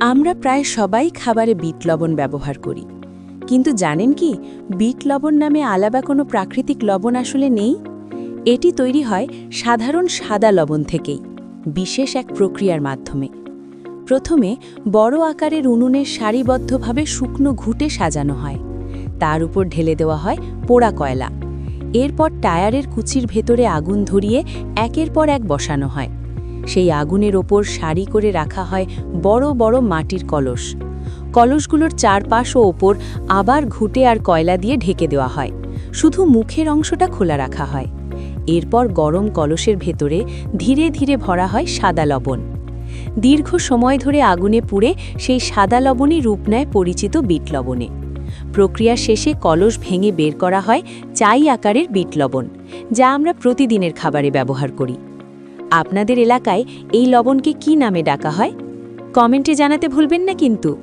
আমরা প্রায় সবাই খাবারে বিট লবণ ব্যবহার করি। কিন্তু জানেন কি, বিট লবণ নামে আলাদা কোনো প্রাকৃতিক লবণ আসলে নেই? এটি তৈরি হয় সাধারণ সাদা লবণ থেকেই, বিশেষ এক প্রক্রিয়ার মাধ্যমে। প্রথমে বড় আকারের উনুনে সারিবদ্ধভাবে শুকনো ঘুটে সাজানো হয়। তার উপর ঢেলে দেওয়া হয় পোড়া কয়লা। এরপর টায়ারের কুচির ভেতরে আগুন ধরিয়ে একের পর এক বসানো হয়। সেই আগুনের ওপর সারি করে রাখা হয় বড় বড় মাটির কলস। কলসগুলোর চারপাশ ও ওপর আবার ঘুটে আর কয়লা দিয়ে ঢেকে দেওয়া হয়। শুধু মুখের অংশটা খোলা রাখা হয়। এরপর গরম কলসের ভেতরে ধীরে ধীরে ভরা হয় সাদা লবণ। দীর্ঘ সময় ধরে আগুনে পুড়ে সেই সাদা লবণই রূপ নেয় পরিচিত বিট লবণে। প্রক্রিয়া শেষে কলস ভেঙে বের করা হয় চাই আকারের বিট লবণ, যা আমরা প্রতিদিনের খাবারে ব্যবহার করি। আপনাদের এলাকায় এই লবণকে কি নামে ডাকা হয়? কমেন্টে জানাতে ভুলবেন না কিন্তু।